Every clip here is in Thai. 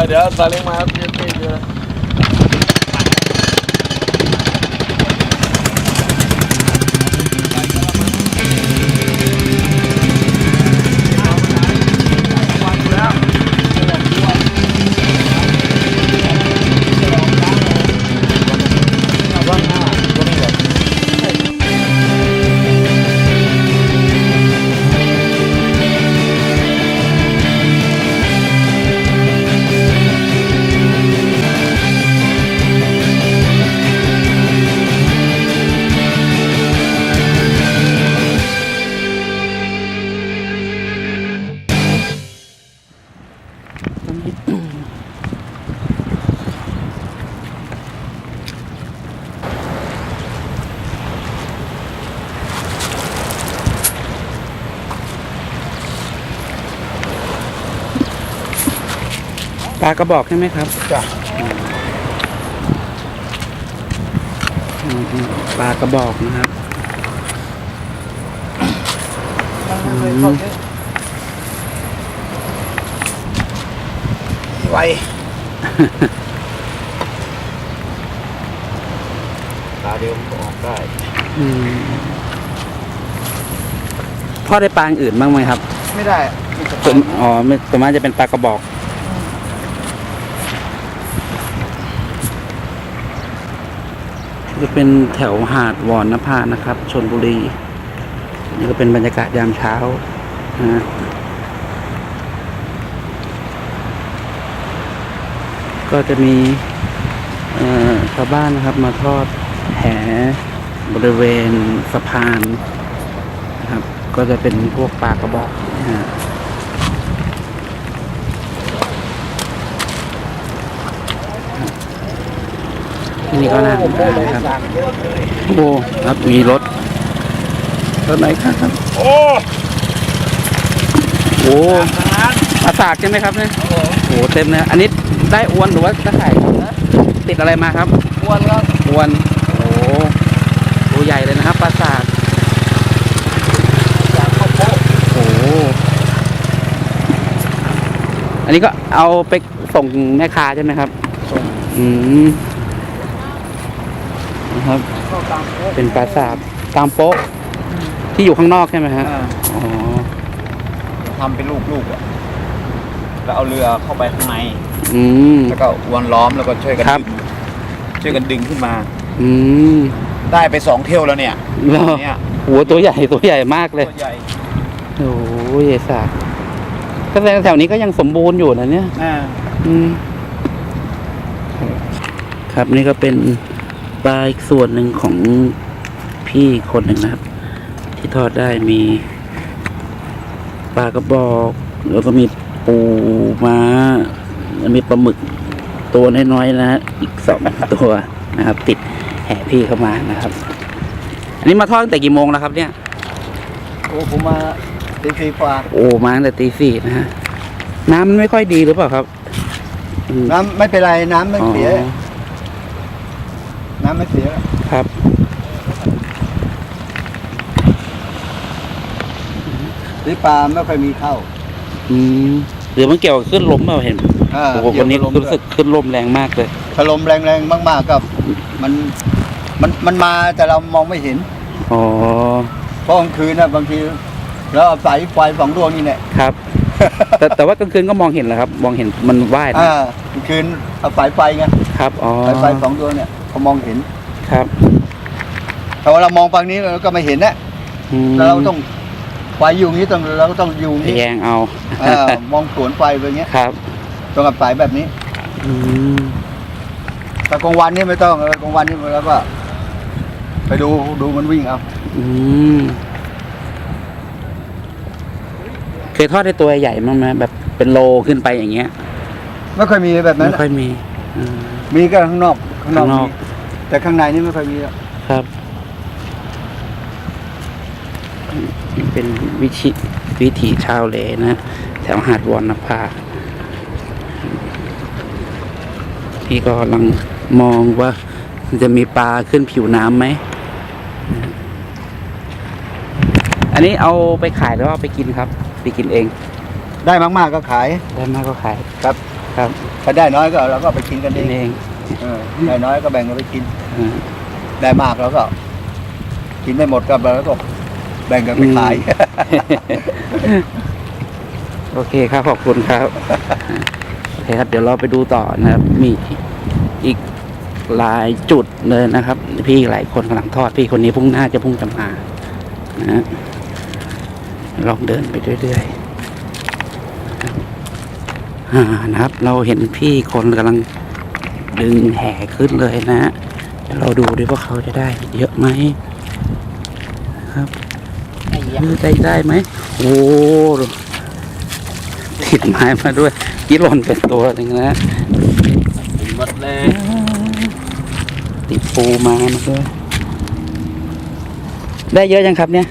อเดี๋ยวซาเปลากระบอกใช่ไหมครับจ้ะอืมปลากระบอกนะครับไวตาเดียวมันก็ออกได้อืมพ่อได้ปลาอย่างอื่นบ้างไหมครับ ไม่ได้ส่วนอ๋อไม่ส่วนมากจะเป็นปลากระบอก จะเป็นแถวหาดวอนนภานะครับชนบุรี นี่ก็เป็นบรรยากาศยามเช้านะก็จะมีชาวบ้านนะครับมาทอดแหบริเวณสะพานนะครับ ก็จะเป็นพวกปลากระบอกนะ ที่นี่ก็น่าสนใจนะครับโอ้ครับมีรถรถไหนครับ โอ้โอ้ทางนั้นปลาสากใช่ไหมครับเนี่ยโอ้เต็มเลยอันนี้ได้อวนหรือว่าตะไคร่ติดอะไรมาครับอ้วนครับอวนโอ้ตัวใหญ่เลยนะครับปลาสากจากข้าวโพดโอ้อันนี้ก็เอาไปส่งแม่ค้าใช่ไหมครับส่งอืม นะครับเข้ากลางโพดเป็นปลาสากตามโป๊ะที่อยู่ข้างนอกใช่ไหมฮะอ่าอ๋อทำเป็นลูกๆอะแล้วเอาเรือเข้าไปข้างในอืม แล้วก็อวนล้อมแล้วก็ช่วยกันครับ ดึงช่วยกันดึงขึ้นมา อืมได้ไปสองเที่ยวแล้วเนี่ยแล้วเนี่ยหัวตัวใหญ่ตัวใหญ่มากเลย ตัวใหญ่โอ้ยไอ้สากก็แสดงแถวนี้ก็ยังสมบูรณ์อยู่นะเนี่ย อ่า อืม ครับนี่ก็เป็น ปลาอีกส่วนหนึ่งของพี่คนหนึ่งนะครับ ที่ทอดได้มีปลากระบอก แล้วก็มีปูม้าแล้วมีปลาหมึกตัวน้อยๆนะฮะอีกสองตัวนะครับ ติดแห่พี่เข้ามานะครับ อันนี้มาทอดตั้งแต่กี่โมงแล้วครับ เนี่ย โอ้ผมมาตีสีฟ้าโอ้มาตั้งแต่ตีสี่นะฮะน้ำมันไม่ค่อยดีหรือเปล่าครับอืมน้ำไม่เป็นไรน้ำไม่อ๋อเสีย น้ำไม่เสียครับหรือปลาไม่ค่อยมีเข้า อืมหรือมันเกี่ยวกับขึ้นลมเปล่าเห็นอ่าโอ้โหเกี่วัยนนี้กับลมรู้สึกขึ้นลมแรงมากเลย ถ้าลมแรงๆมากๆกับมันมันมันมาแต่เรามองไม่เห็น อ๋อ เพราะกลางคืนนะบางทีเราเอาสายไฟสองดวงนี่แหละครับ แต่แต่ว่ากลางคืนก็มองเห็นแหละครับ มองเห็นมันว่ายนะอ่ากลางคืนเอาสายไฟไงครับ อ๋อสายไฟสองดวงเนี่ย เขามองเห็น ครับแต่ว่าเรามองฝั่งนี้เราก็ไม่เห็นนะอืมแต่เราต้องไฟอยู่อย่างนี้ต้องเราก็ต้องอยู่อย่างพยานี้ยามเอาอ่ามองสวนไฟไปอย่างเงี้ยครับตรงกับสายแบบนี้ อืมแต่กลางวันนี่ไม่ต้องเออกลางวันนี่เราก็ ไปดูดูมันวิ่งเอาอืมเคยทอดในตัวใหญ่มั้างไหมแบบเป็นโลขึ้นไปอย่างเงี้ยไม่ค่อยมีแบบนั้นไม่ค่อยมีอืมมีก็ข้างนอก ข้างนอกข้างนอก มีแต่ข้างในนี่ไม่ค่อยมีหรอกครับนี่เป็นวิธีวิถีชาวเลนะ แถวหาดวอนนภาพี่ก็กำลังมองว่าจะมีปลาขึ้นผิวน้ำไหม อันนี้เอาไปขายหรือว่าเอาไปกินครับ ไปกินเองได้มากๆก็ขาย ได้มากก็ขายครับคครับ ถ้าได้น้อยก็เราก็ไปกินกันเอกินงเอง เออได้น้อยก็แบ่งกันไปกินอ่าได้มากเราก็ กินไม่หมดก็เราก็แบ่งกันไปขาย โอเคครับขอบคุณครับโอเคครับ เดี๋ยวเราไปดูต่อนะครับ มีอีกหลายจุดเลยนะครับ พี่หลายคนกำลังทอด พี่คนนี้พุ่งหน้าจะพุ่งจะมานะฮะลองเดินไปเรื่อยๆอ่านะครับ เราเห็นพี่คนกำลัง ดึงแห่ขึ้นเลยนะฮะเดี๋ยวเราดูดิว่าเขาจะได้เยอะไหมนะครับได้ได้ไหมโอ้ติดไม้มาด้วยกี้หล่นเป็นตัวหนึ่งนะหมดเลยติดปูมามาด้วยได้เยอะยังครับเนี่ย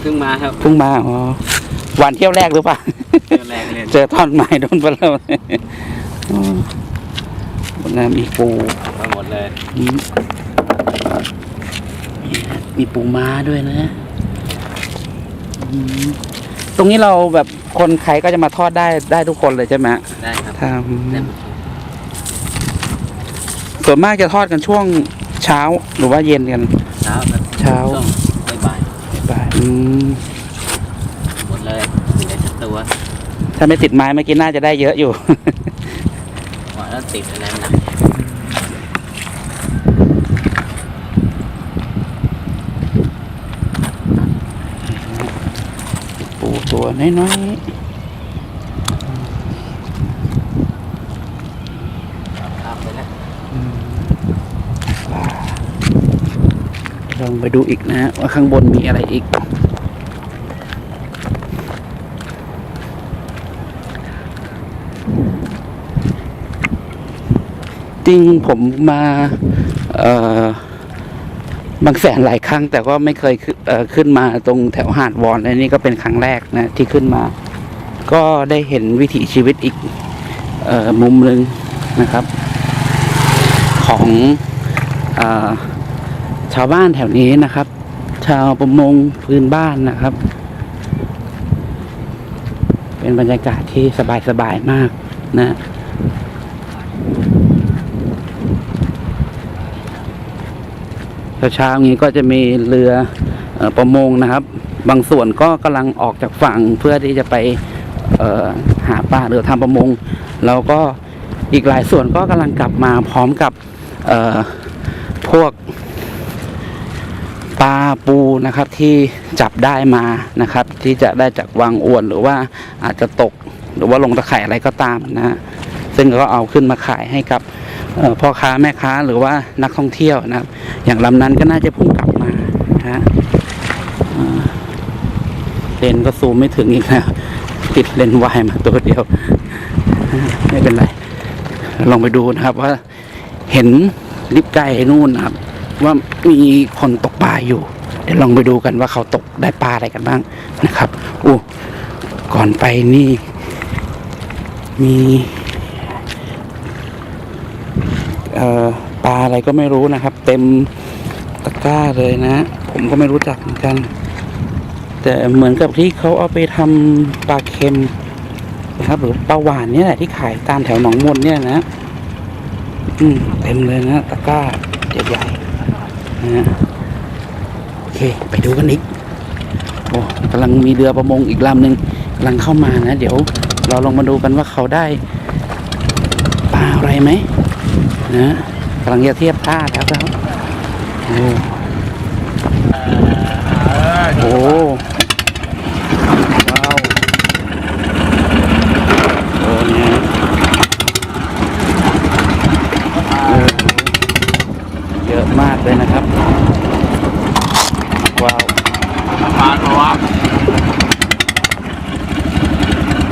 เพิ่งมาครับเพิ่งมาอ๋อหวานเที่ยวแรกหรือเปล่าเจอแรงเลยเจอท่อนไม้โดนไปแล้วอ๋อบ นน้ำมีปูมาหมดเลยอืมมีปูม้าด้วยนะอืมตรงนี้เราแบบคนใครก็จะมาทอดได้ได้ทุกคนเลยใช่ไหมได้ครับทำส่วนมากจะทอดกันช่วงเช้าหรือว่าเย็นกัน เช้าครับเช้าช่วงบ่ายบ่ายอืมๆหมดเลยเหลือชักตัว ถ้าไม่ติดไม้เมื่อกี้น่าจะได้เยอะอยู่หวานแล้ว ติดอะไรหนักปูตัวน้อยข้ามไปแล้วๆลองไปดูอีกนะฮะว่าข้างบนมีอะไรอีก จ ริงผมมาบางแสนหลายครั้ง แต่ก็ไม่เคยขึ้นมาตรงแถวหาดวอนและนี่ก็เป็นครั้งแรกนะที่ขึ้นมา ก็ได้เห็นวิถีชีวิตอีกออมุมหนึ่งนะครับ ของออชาวบ้านแถวนี้นะครับ ชาวประมงพื้นบ้านนะครับ เป็นบรรยากาศที่สบายๆมากนะ เช้าๆนี้ก็จะมีเรือประมงนะครับ บางส่วนก็กำลังออกจากฝั่งเพื่อที่จะไปหาปลาหรือทำประมง แล้วก็อีกหลายส่วนก็กำลังกลับมาพร้อมกับพวกปลาปูนะครับที่จับได้มานะครับ ที่จะได้จากวางอวนหรือว่าอาจจะตกหรือว่าลงตะไคร่อะไรก็ตามนะซึ่งก็เอาขึ้นมาขายให้กับ พ่อค้าแม่ค้าหรือว่านักท่องเที่ยวนะครับ อย่างลำนั้นก็น่าจะพุ่งกลับมานะฮะเลนก็ซูมไม่ถึงอีกแล้วติดเลนวายมาตัวเดียว ไม่เป็นไร ลองไปดูนะครับว่าเห็นลิบไก่นู่นนะครับ ว่ามีคนตกปลาอยู่ เดี๋ยวลองไปดูกันว่าเขาตกได้ปลาอะไรกันบ้างนะครับอู้ก่อนไปนี่ มี เอ่อ ปลาอะไรก็ไม่รู้นะครับ เต็มตะกร้าเลยนะ ผมก็ไม่รู้จักเหมือนกัน แต่เหมือนกับที่เขาเอาไปทำปลาเค็มนะครับ หรือปลาหวานเนี่ยแหละที่ขายตามแถวหนองมนเนี่ยนะ อืมเต็มเลยนะตะกร้าใหญ่ๆนะฮะโอเค ไปดูกันอีกโอ้กำลังมีเรือประมงอีกลำหนึ่งกำลังเข้ามานะ เดี๋ยวเราลองมาดูกันว่าเขาได้ปลาอะไรไหม นะกำลังจะเทียบท่าแล้วครับโอ้โหว้าวโอ้เนี่ยเออเยอะมากเลยนะครับ ว้าวปลาตัว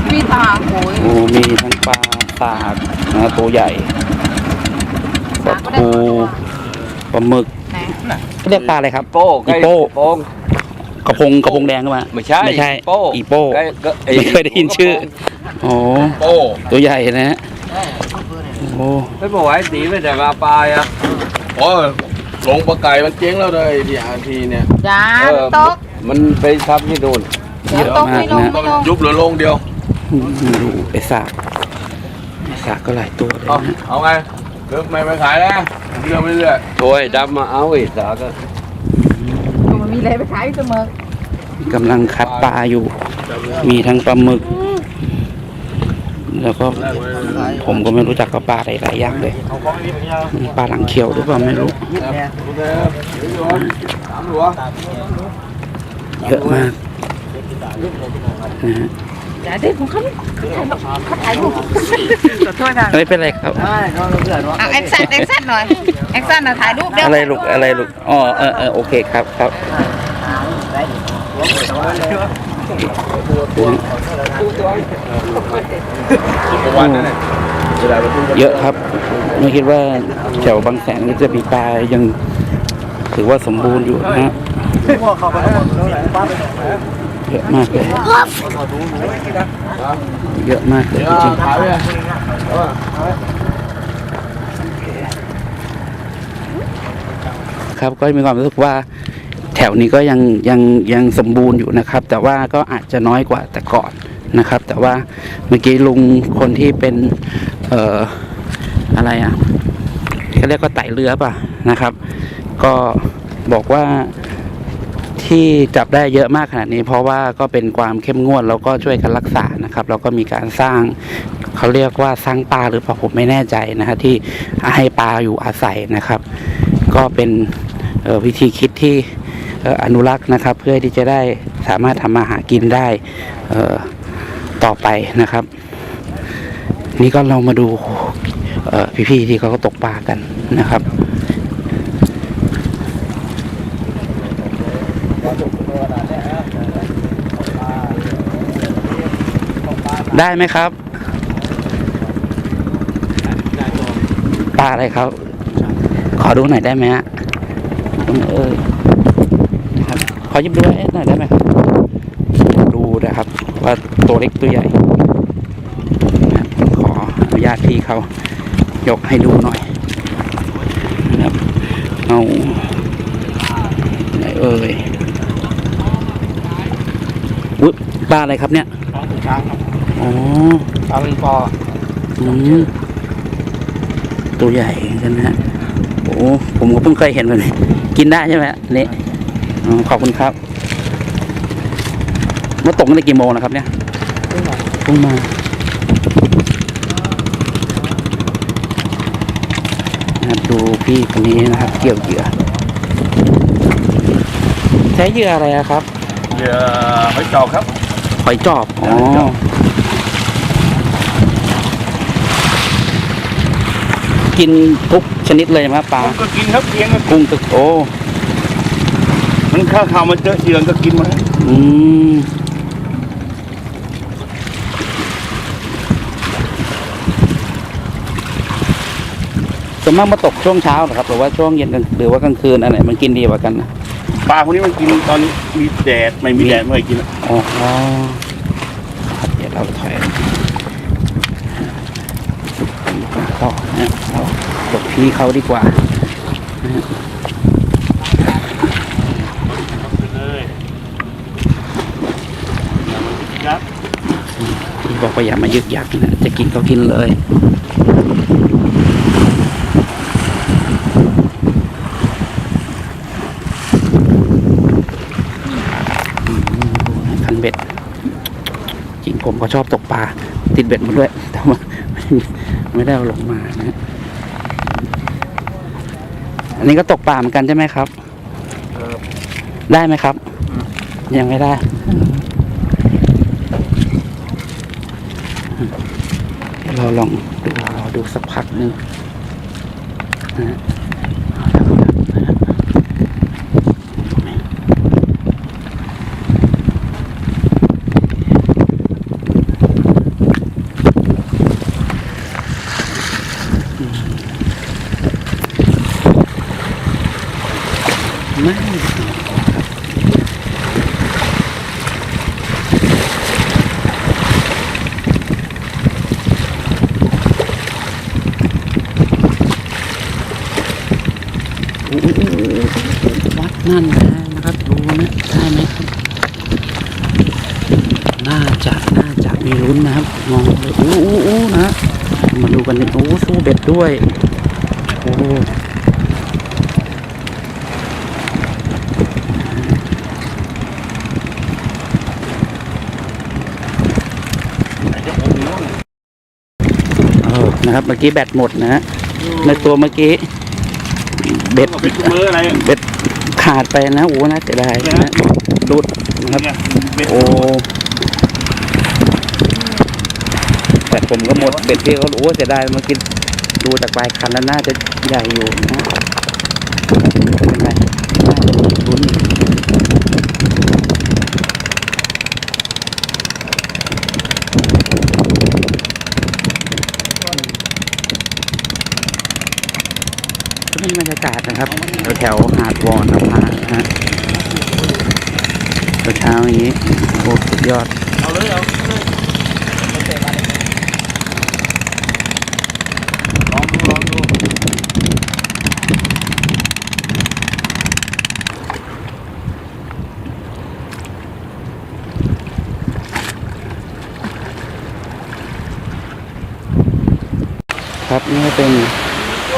พี่ตาโอยโอ้มีทั้งปลาสากนะตัวใหญ่ปลาทูป ลาหมึกไหนเรียกปลาอะไรครับ โป้อีโป้โป้ง กระพงกระพงแดงก็มาไม่ใช่ไม่ใช่โป้ อีโป้ใกล้ก็อ้ไม่เคยได้ยินชื่อโอ้โป้ตัวใหญ่นะฮะโอ้ไม่บอกว่าไอ้ตีไม่แต่มาปลาอะโอ้ยลงปลาไก่มันเจ๊งแล้วเลยดีอาทีเนี่ย จ้าเออ ตกมันไปทำที่นู่นเดี๋ยวตกไม่ลงไม่ลงยุบเหลือลงเดียวดูไอ้สากสาก็หลายตัวเลยเอานะเอาไง เลิกไม่ไปขายแล้วเรื่องไปเรื่อยโถยดำมาเอาอีกสาก็มันมีอะไรไปขายเสมอกำลังคัดปลาอยู่ มีทั้งปลาหมึก แล้วก็ผมก็ไม่รู้จักกับปลาหลายๆอย่างเลย ปลาหลังเขียวหรือเปล่าไม่รู้โอเคเดี๋ยวโยนสามหลัวเยอะมากนะฮะ อย่าเด็กของเขาเขาถ่ายรูปขอโทษค่ะไม่เป็นไรครับใช่เขาเพื่อนว่าเอาแอคชั่นแอคชั่นหน่อยแอคชั่นน่ะถ่ายรูปเดี๋ยวอะไรลูกอะไรลูกอ๋อเออเออโอเคครับครับทุกวันนั่นแหละเวลาไปดูเยอะครับ ไม่คิดว่าแถวบางแสนจะมีปลายังถือว่าสมบูรณ์อยู่นะฮะพวกเขาไปทั้งหมดเท่าไหร่ป้าไป เยอะมากเลยเยอะมากเลยจริงครับก็มีความรู้สึกว่าแถวนี้ก็ยังยังยังสมบูรณ์อยู่นะครับ แต่ว่าก็อาจจะน้อยกว่าแต่ก่อนนะครับ แต่ว่าเมื่อกี้ลุงคนที่เป็นเอ่ออะไรอะเขาเรียกว่าไต่เรือป่ะนะครับ ก็บอกว่า ที่จับได้เยอะมากขนาดนี้ เพราะว่าก็เป็นความเข้มงวดแล้วก็ช่วยกันรักษานะครับ แล้วก็มีการสร้างเขาเรียกว่าสร้างปลาหรือเปล่าผมไม่แน่ใจนะฮะที่ให้ปลาอยู่อาศัยนะครับ ก็เป็นวิธีคิดที่อนุรักษ์นะครับ เพื่อที่จะได้สามารถทำมาหากินได้ต่อไปนะครับ นี่ก็เรามาดูพี่ๆที่เขาก็ตกปลากันนะครับ ได้ไหมครับ ปลาอะไรครับ ขอดูหน่อยได้ไหมฮะเออครับขอยิบดูหน่อยได้ไหมครับ ดูนะครับ ว่าตัวเล็กตัวใหญ่นะครับขออนุญาตพี่เขายกให้ดูหน่อยนะครับเอาไหนเอ่ยปลาอะไรครับเนี่ยช้างครับ อ๋อปลาเป็นปออืมตัวใหญ่เหมือนกันนะฮะโอ้ผมก็เพิ่งเคยเห็นแบบนี้กินได้ใช่ไหมฮะนี่อ๋อขอบคุณครับเมื่อตกตั้งแต่กี่โมงนะครับเนี่ยเพิ่งมานะครับดูพี่คนนี้นะครับ เกี่ยวเหยื่อ ใช้เหยื่ออะไรอะครับเดี๋ยวไปเจาครับหอยจอบอ๋อ หอยจอบ กินทุกชนิดเลยไหมครับปลาผมก็กินครับเลี้ยงก็กุ้งตึกโอ้มันข้าวขาวมันเจอเชืองก็กินหมาอืมส่วนมากมาตกช่วงเช้าเหรอครับหรือว่าช่วงเย็นกลางหรือว่ากลางคืนอันไหนมันกินดีกว่ากันนะปลาพวกนี้มันกินตอนมีแดดไม่มีแดดไม่ให้กินอะอ๋อครับเดี๋ยวเราถอย ต่อนะเราหลบพี่เขาดีกว่าที่บอกว่าอย่ามายึกยักนะจะกินก็กินเลยคันเบ็ด จริงผมก็ชอบตกปลา ติดเบ็ดมาด้วยแต่ว่า ไม่ได้เอาลงมานะฮะอันนี้ก็ตกปลาเหมือนกันใช่ไหมครับ ได้ไหมครับ ยังไม่ได้เดี๋ยวเราลองดูรอดูสักพักหนึ่งนะ วัดนั่นแหละนะครับดูนะได้ไหมครับน่าจะน่าจะมีลุ้นนะครับมองเลยอู้อู้อู้นะ มาดูกันโอ้สู้เบ็ดด้วยโอ้นะครับเมื่อกี้แบตหมดนะฮะในตัวเมื่อกี้ เบ็ด เป็นมืออะไรเบ็ดขาดไปนะโอ้น่าเสียดายนะดุดนะครับโอ้แต่ผมก็หมดเบ็ดพี่เขาโอ้เสียดายเมื่อกี้ดูจากปลายคันแล้วน่าจะใหญ่อยู่นะไม่เป็นไรน่าจะมีลุ้นก็ เป็นบรรยากาศนะครับแถวหาดวอนนภานะฮะเช้าอย่างนี้โอ้สุดยอดเอาเลยเอาลองดูลองดูครับนี่เป็น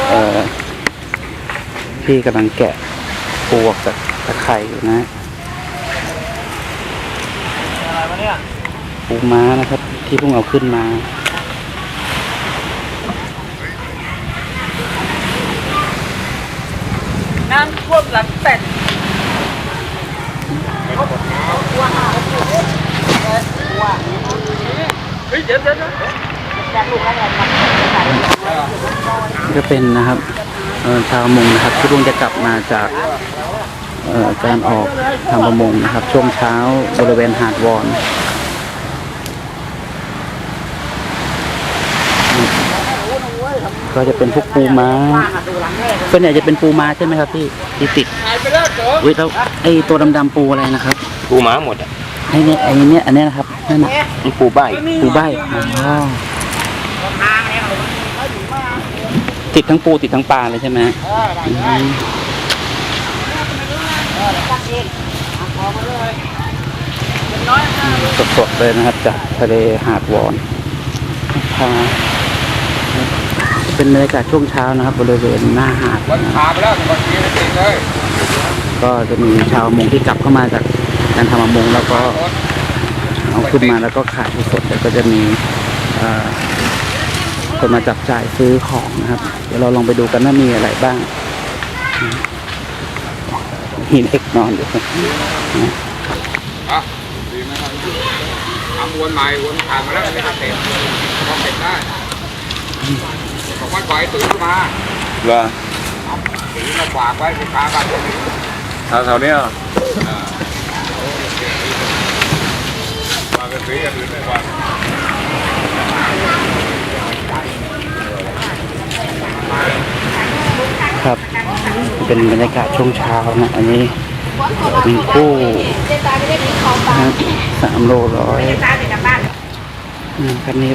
เอ่อ พี่กำลังแกะปูออกจากตะไคร่อยู่นะอะไรวะเนี่ยปูม้านะครับ ที่เพิ่งเอาขึ้นมาน้ำท่วมหลังเป็ดเฮ้ยเดี๋ยวเดี๋ยวเดี๋ยวนี่ก็เป็นนะครับเอ่อ ชาวประมงนะครับที่เพิ่งจะกลับมาจากเอ่อการออกทำประมงนะครับ ช่วงเช้าบริเวณหาดวอนก็จะเป็นพวกปูม้าส่วนใหญ่จะเป็นปูม้าใช่ไหมครับพี่ที่ติดวิแล้วไอ้ตัวดำๆปูอะไรนะครับ ปูม้าหมดอะไอ้เนี่ยไอ้เนี่ยอันเนี้ยนะครับนั่นน่ะมันปูใบปูใบอ๋อ ติดทั้งปูติดทั้งปลาเลยใช่ไหมอืมสดๆเลยนะครับ จากทะเลหาดวอนพาเป็นบรรยากาศช่วงเช้านะครับ บริเวณหน้าหาดมันขาไปแล้วบางทีไม่ติดเลยก็จะมีชาวมงที่กลับเข้ามาจากการทำมงแล้วก็เอาขึ้นมาแล้วก็ขายสดแล้วก็จะมีอ่อ คนมาจับจ่ายซื้อของนะครับ เดี๋ยวเราลองไปดูกันว่ามีอะไรบ้างมีเล็กนอนอยู่อะดีไหมครับทำวนใหม่วนผ่านมาแล้วไม่ทำเสร็จพอเสร็จได้บอกว่าปล่อยตื่นมาเหรอตื่นมาฝากไว้ที่ค้ากันแถวๆเนี้ยฝากกันซื้ออย่างอื่นไม่ฝาก ครับ เป็นบรรยากาศช่วงเช้านะ อันนี้มีคู่นะสามโลร้อยอืมคันนี้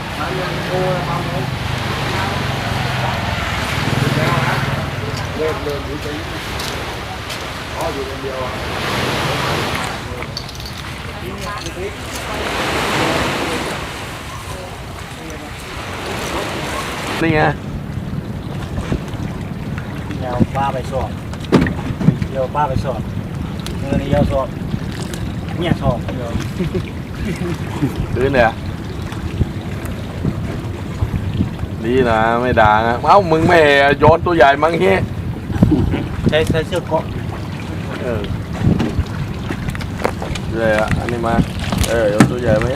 นี่ไง เดี๋ยวป้าไปสอบเดี๋ยวป้าไปสอบเงินนี้เดี๋ยวสอบเนี่ยสอบเดี๋ยวซื้อเนี่ยดีนะไม่ด่านะเอ้ามึงไม่โยนตัวใหญ่มั้งเฮ้ยใช้ใช้เสื้อเกาะเออเลยอะอันนี้มาเออโยนตัวใหญ่ไหม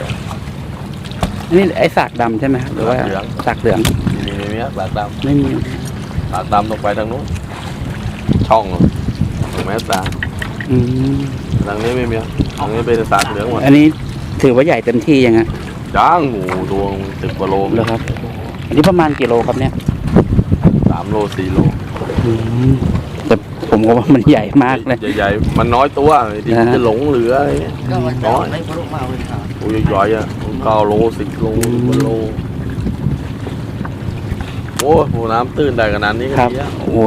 นี่ไอ้สากดำใช่ไหมครับหรือว่าสากเหลือง สากเหลืองนี่นี่นี่ปากดไม่มีำปากดำตรงไปทางนู้น ช่องตรงแม่ตาอืมทางนี้ไม่มีทางนี้เป็นสากเหลืองหมดอันนี้ถือว่าใหญ่เต็มที่ยังไงจ้างหูดวงสิบกว่าโลเหรอครับ อันนี้ประมาณกี่โลครับเนี่ยสามโลสี่โลอืมแต่ผมก็ว่ามันใหญ่มากเลย ใหญ่ๆมันน้อยตัวที่นะฮะ จะหลงเหลืออะไรเงี้ย ก็มันน้อยไม่พอลูกมาเลยครับตัวใหญ่ๆอะเก้าโลสิบโลกว่าโล โอ้ยโหน้ำตื้นได้ขนาดนี้ก็ครับ ดีอะโอ้โห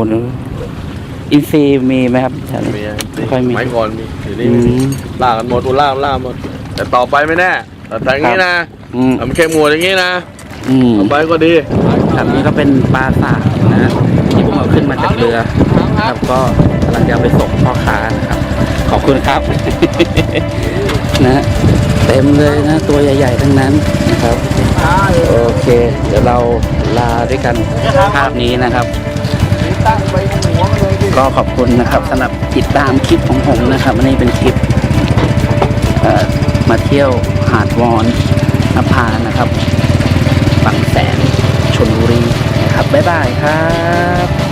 อินซีย์มีไหมครับแถวนี้ มีอะไม่ค่อยมี ไม้ก่อนมีเดี๋ยวนี้อืไม่มีม ล่ากันหมดอุล่าล่าหมด แต่ต่อไปไม่แน่แต่แต่อย่างนี้นะอืมแต่มันเข้มงวดอย่างนี้นะอืมไปก็ดีครับนี่ก็เป็นปลาสากนะฮะที่ผมเอาขึ้นมาจากเรือครับก็กำลังจะเอาไปส่งพ่อค้านะครับ ขอบคุณครับ นะฮะเต็มเลยนะ ตัวใหญ่ ๆ ทั้งนั้นนะครับ โอเค เดี๋ยวเราลาด้วยกันภาพนี้นะครับ ก็ขอบคุณนะครับสำหรับติดตามคลิปของผมนะครับอันนี้เป็นคลิปมาเที่ยวหาดวอนนภานะครับบางแสนชนบุรีนะครับบ๊ายบายครับ